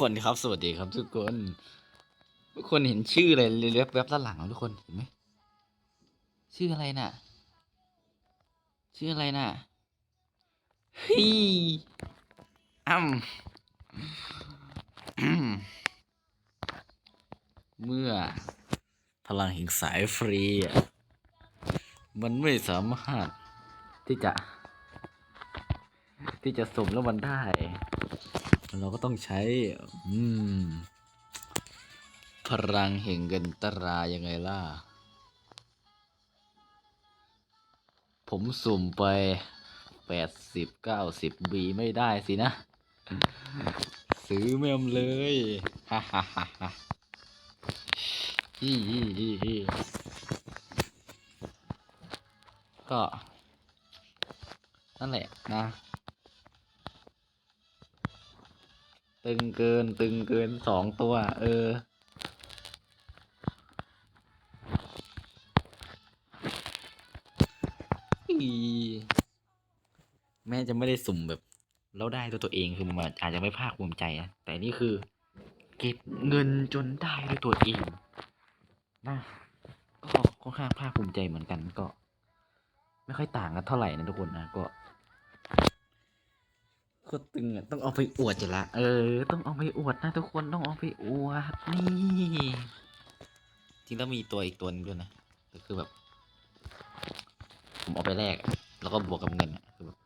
คนครับ สวัสดีครับทุกคน ทุกคนเห็นชื่ออะไรเล็บแวบด้านหลังทุกคนเห็นไหมชื่ออะไรน่ะ ชื่ออะไรน่ะฮีอ้ำอืมเมื่อ พลังแห่งสายฟรีอะมันไม่สามารถที่จะ ที่จะสมแล้วมันได้ เราก็ต้องใช้ อืม พลังแห่งเงินตรายังไงล่ะ ผมสุ่มไปแปดสิบเก้าสิบบีไม่ได้สินะ ซื้อแมมเลย ฮ่าฮ่าฮ่าฮ่าก็ นั่นแหละนะ ตึงเกินตึงเกินสองตัว เออ แม้จะไม่ได้สุ่มแบบแล้วได้ตัวตัวเองคือมันอาจจะไม่ภาคภูมิใจนะแต่นี่คือ เก็บเงินจนได้ด้วยตัวเองนะก็ค่อนข้างภาคภูมิใจเหมือนกันก็ ไม่ค่อยต่างกันเท่าไหร่นะทุกคนนะก็ คตรตึงอะต้องเอาไปอวดจะละเออ ต้องเอาไปอวดนะทุกคนต้องเอาไปอวดนี่จริงแล้วมีตัวอีกตัวหนึงด้วยนะก็คือแบบ ผมเอาไปแลกแล้วก็บวกกับเงินอะคือแบบ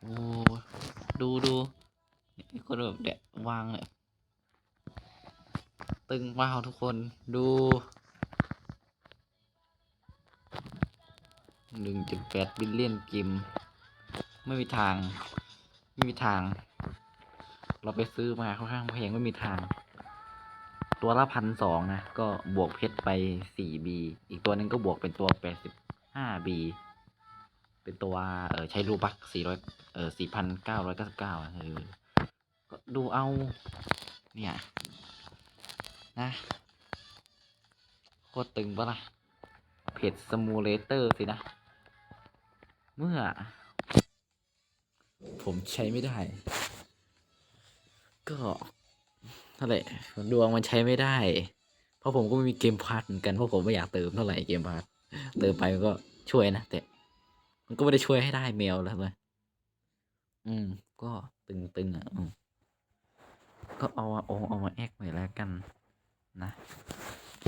โอ้ดูดูคนแบบเดี๋ยววางเนี่ยตึงว้าวทุกคนดูหนึ่งจุดแปดบิลเลียนกิม ไม่มีทาง ไม่มีทาง เราไปซื้อมาค่อนข้างแพงไม่มีทาง ตัวละพันสองนะ ก็บวกเพชรไปสี่บีอีกตัวหนึงก็บวกเป็นตัวแปดสิบห้าบีเป็นตัวเออใช้รูบักสี่ร้อยเออสี่พันเก้าร้อยเก้าสิบเก้าเออก็ดูเอา เนี่ย นะโคตรตึงปะล่ะเพจสมูเลเตอร์สินะ เมื่อ ผมใช้ไม่ได้ ก็นั่นแหละดวงมันใช้ไม่ได้ เพราะผมก็ไม่มีเกมพาร์ทเหมือนกันเพราะผมไม่อยากเติมเท่าไหร่เกมพาร์ทเติมไปมันก็ช่วยนะแต่ มันก็ไม่ได้ช่วยให้ได้แมวแล้วเลยอืม ก็ตึงๆอะก็เอาเอาเอามาแอกไว้แล้วกัน นะ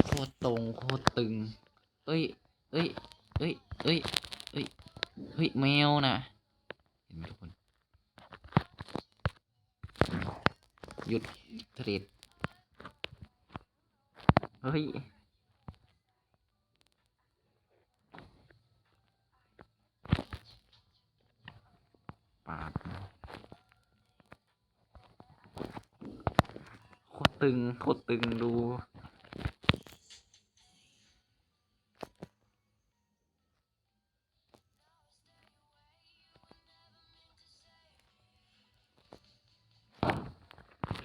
โคตรตรงโคตรตึง เอ้ย เอ้ย เอ้ย เอ้ย เอ้ยเฮ้ยแมวน่ะเห็นไหมทุกคน หยุดเทรดเฮ้ย ปาดโคตรตึงโคตรตึงดู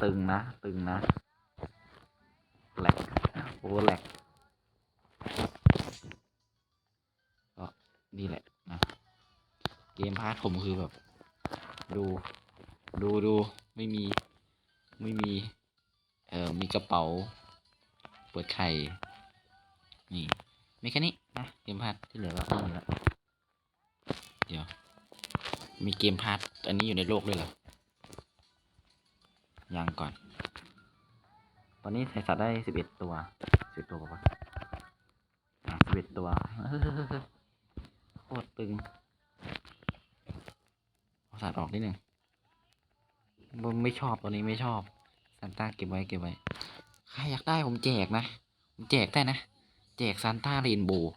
ตึงนะ ตึงนะแหลกโอ้แหลกก็นี่แหละนะ เกมพาร์ทผมคือแบบ ดู ดูดูไม่มี ไม่มี เอ่อมีกระเป๋า เปิดไข่ นี่มีแค่นี้นะเกมพาร์ทที่เหลือก็ไม่มีแล้วเดี๋ยว มีเกมพาร์ทอันนี้อยู่ในโลกด้วยเหรอยังก่อน ตอนนี้ใส่สัตว์ได้สิบเอ็ดตัวสิบตัวปะอะสิบเอ็ดตัวโคตรตึง สัตว์ออกนิดหนึ่งไม่ชอบตัวนี้ไม่ชอบซานต้าเก็บไว้เก็บไว้ใครอยากได้ผมแจกนะผมแจกได้นะ แจกซานต้าเรนโบว์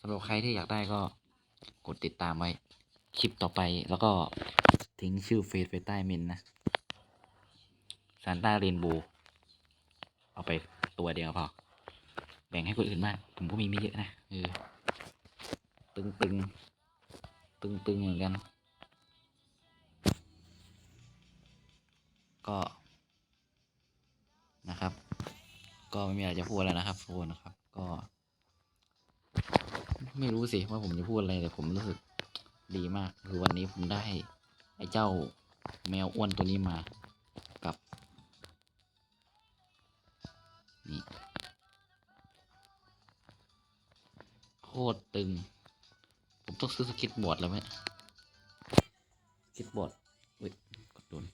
สำหรับใครที่อยากได้ก็กดติดตามไว้ คลิปต่อไปแล้วก็ทิ้งชื่อเฟซไว้ใต้เมนนะซานต้าเรนโบว์เอาไปตัวเดียวพอ แบ่งให้คนอื่นบ้างผมก็มีไม่เยอะนะเออตึงตึงตึงตึงๆเหมือนกัน ก็นะครับ ก็ไม่มีอะไรจะพูดแล้วนะครับทุกคนนะครับ ก็ ไม่รู้สิว่าผมจะพูดอะไรแต่ผมรู้สึกดีมาก คือวันนี้ผมได้ไอ้เจ้าแมวอ้วนตัวนี้มากับนี่โคตรตึง ผมต้องซื้อสกิทบอร์ดแล้วไหมสกิทบอร์ดอุ้ยกดโดน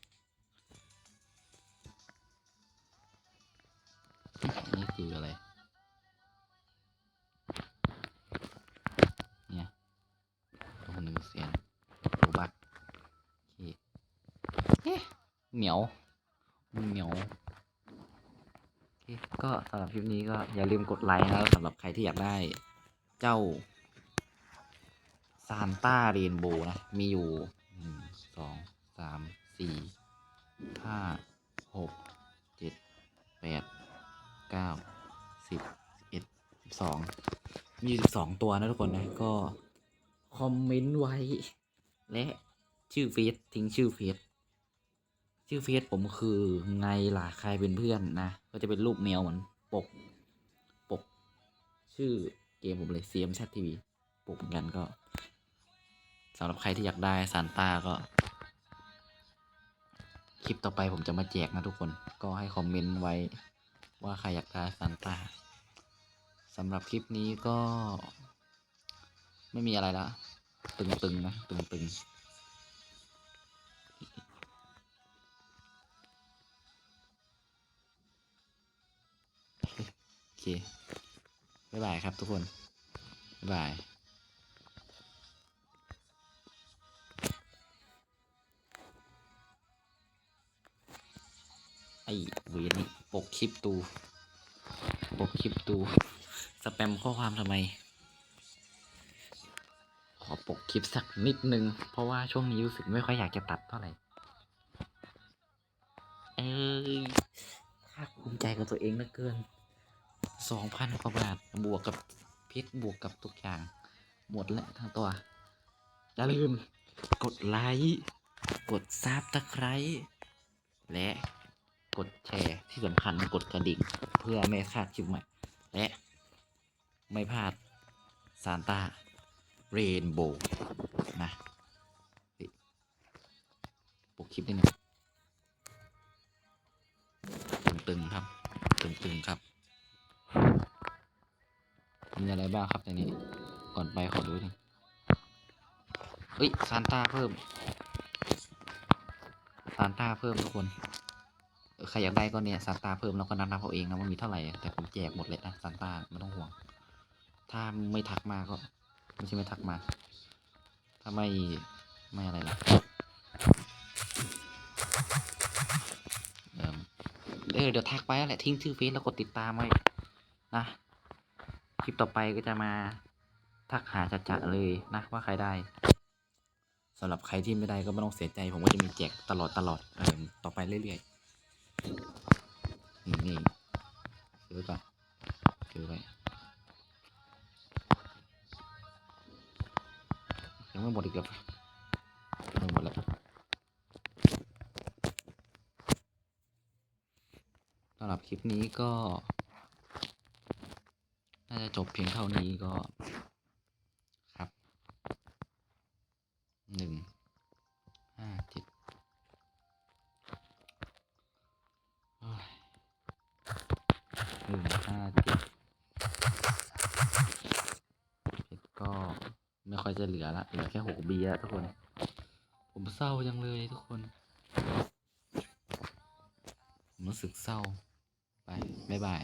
เสียโรบักโอเคเอ๊ะเหนียวมันเหนียวโอเคก็สำหรับคลิปนี้ก็อย่าลืมกดไลค์นะครับสำหรับใครที่อยากได้เจ้าซานต้าเรนโบนะ มีอยู่หนึ่งสองสามสี่ห้าหกเจ็ดแปดเก้าสิบเอ็ดสองมีสิบสองตัวนะทุกคนนะก็ คอมเมนต์ไว้ และชื่อเฟซทิ้งชื่อเฟซชื่อเฟซผมคือไงล่ะใครเป็นเพื่อนนะ ก็จะเป็นรูปแมวเหมือนปก ปก ชื่อเกมผมเลย CMZ TV ปกเหมือนกันก็สำหรับใครที่อยากได้ซานต้าก็ คลิปต่อไปผมจะมาแจกนะทุกคน ก็ให้คอมเมนต์ไว้ว่าใครอยากได้ซานต้าสำหรับคลิปนี้ก็ ไม่มีอะไรละตึงๆนะตึงๆโอเค บ๊ายบายครับทุกคน บ๊ายบายไอ้เวนี่ปกคลิปตู ปกคลิปตู สแปมข้อความทำไม อปกคลิปสักนิดนึง เพราะว่าช่วงนี้รู้สึกไม่ค่อยอยากจะตัดเท่าไหร่ เอ้ยภาคภูมิใจกับตัวเองเหลือเกินสองพันกว่าบาท บวกกับเพชรบวกกับทุกอย่าง หมดแล้วทั้งตัว อย่าลืม กดไลค์ กดซับตะไคร้และกดแชร์ที่สำคัญกดกระดิ่ง เพื่อไม่พลาดคลิปใหม่ และไม่พลาดซานต้า เรนโบว์นะปกคลิปนิดนึงตึงๆครับ ตึงๆครับ มีอะไรบ้างครับในนี้ ก่อนไปขอดูหนึ่งเฮ้ยซานต้าเพิ่มซานต้าเพิ่มทุกคนใครอยากได้ก็เนี่ยซานต้าเพิ่มแล้วก็นับนับเอาเองนะว่ามีเท่าไหร่แต่ผมแจกหมดเลยนะซานต้าไม่ต้องห่วง ถ้าไม่ทักมาก็ ไม่ใช่ไม่ทักมา ถ้าไม่ไม่อะไรล่ะเออเออเดี๋ยวทักไปแหละทิ้งชื่อเฟซแล้วกดติดตามไว้นะคลิปต่อไปก็จะมาทักหาจัดๆเลยนะว่าใครได้สำหรับใครที่ไม่ได้ก็ไม่ต้องเสียใจ ผมก็จะมีแจกตลอดตลอดเออต่อไปเรื่อยๆนี่นี่ซื้อก่อนซื้อไว้ หมดอีกเหรอยังไม่หมดแล้วสำหรับคลิปนี้ก็ น่าจะจบเพียงเท่านี้ก็ครับหนึ่งห้าเจ็ดโอ้ยหนึ่งห้าเจ็ดเพชรก็ไม่ ค่อยจะเหลือละเหลือแค่หกบีละทุกคน ผมเศร้าจังเลยทุกคนผมรู้สึกเศร้าไปบ๊ายบาย